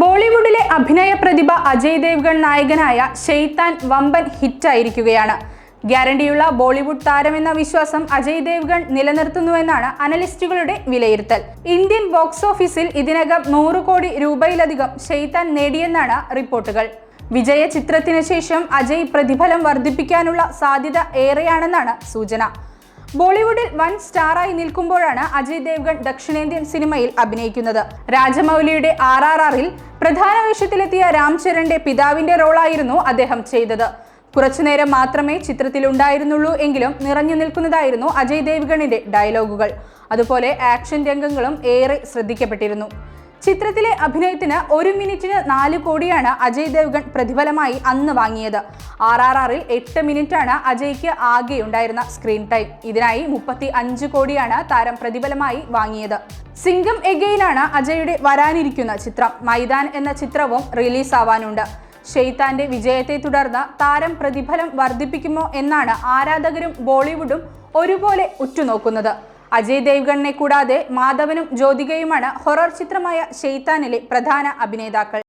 ബോളിവുഡിലെ അഭിനയ പ്രതിഭ അജയ് ദേവ്ഗൺ നായകനായ ഷെയ്ത്താൻ വമ്പൻ ഹിറ്റായിരിക്കുകയാണ്. ഗ്യാരണ്ടിയുള്ള ബോളിവുഡ് താരമെന്ന വിശ്വാസം അജയ് ദേവ്ഗൺ നിലനിർത്തുന്നുവെന്നാണ് അനലിസ്റ്റുകളുടെ വിലയിരുത്തൽ. ഇന്ത്യൻ ബോക്സ് ഓഫീസിൽ ഇതിനകം നൂറ് കോടി രൂപയിലധികം ഷെയ്ത്താൻ നേടിയെന്നാണ് റിപ്പോർട്ടുകൾ. വിജയ ചിത്രത്തിന് ശേഷം അജയ് പ്രതിഫലം വർദ്ധിപ്പിക്കാനുള്ള സാധ്യത ഏറെയാണെന്നാണ് സൂചന. ബോളിവുഡിൽ വൻ സ്റ്റാറായി നിൽക്കുമ്പോഴാണ് അജയ് ദേവ്ഗൺ ദക്ഷിണേന്ത്യൻ സിനിമയിൽ അഭിനയിക്കുന്നത്. രാജമൗലിയുടെ ആർ ആർ ആറിൽ പ്രധാന വേഷത്തിലെത്തിയ രാം ചരണിന്റെ പിതാവിന്റെ റോളായിരുന്നു അദ്ദേഹം ചെയ്തത്. കുറച്ചുനേരം മാത്രമേ ചിത്രത്തിൽ ഉണ്ടായിരുന്നുള്ളൂ എങ്കിലും നിറഞ്ഞു നിൽക്കുന്നതായിരുന്നു അജയ് ദേവ്ഗണിന്റെ ഡയലോഗുകൾ. അതുപോലെ ആക്ഷൻ രംഗങ്ങളും ഏറെ ശ്രദ്ധിക്കപ്പെട്ടിരുന്നു. ചിത്രത്തിലെ അഭിനയത്തിന് ഒരു മിനിറ്റിന് നാല് കോടിയാണ് അജയ് ദേവ്ഗൺ പ്രതിഫലമായി അന്ന് വാങ്ങിയത്. ആർ ആർ ആറിൽ എട്ട് മിനിറ്റാണ് അജയ്ക്ക് ആകെ ഉണ്ടായിരുന്ന സ്ക്രീൻ ടൈം. ഇതിനായി മുപ്പത്തി അഞ്ച് കോടിയാണ് താരം പ്രതിഫലമായി വാങ്ങിയത്. സിംഗം എഗെയിനാണ് അജയുടെ വരാനിരിക്കുന്ന ചിത്രം. മൈതാൻ എന്ന ചിത്രവും റിലീസാവാനുണ്ട്. ഷെയ്ത്താന്റെ വിജയത്തെ തുടർന്ന് താരം പ്രതിഫലം വർദ്ധിപ്പിക്കുമോ എന്നാണ് ആരാധകരും ബോളിവുഡും ഒരുപോലെ ഉറ്റുനോക്കുന്നത്. അജയ് ദേവ്ഗണിനെ കൂടാതെ മാധവനും ജ്യോതികയുമാണ് ഹൊറർ ചിത്രമായ ഷെയ്ത്താനിലെ പ്രധാന അഭിനേതാക്കൾ.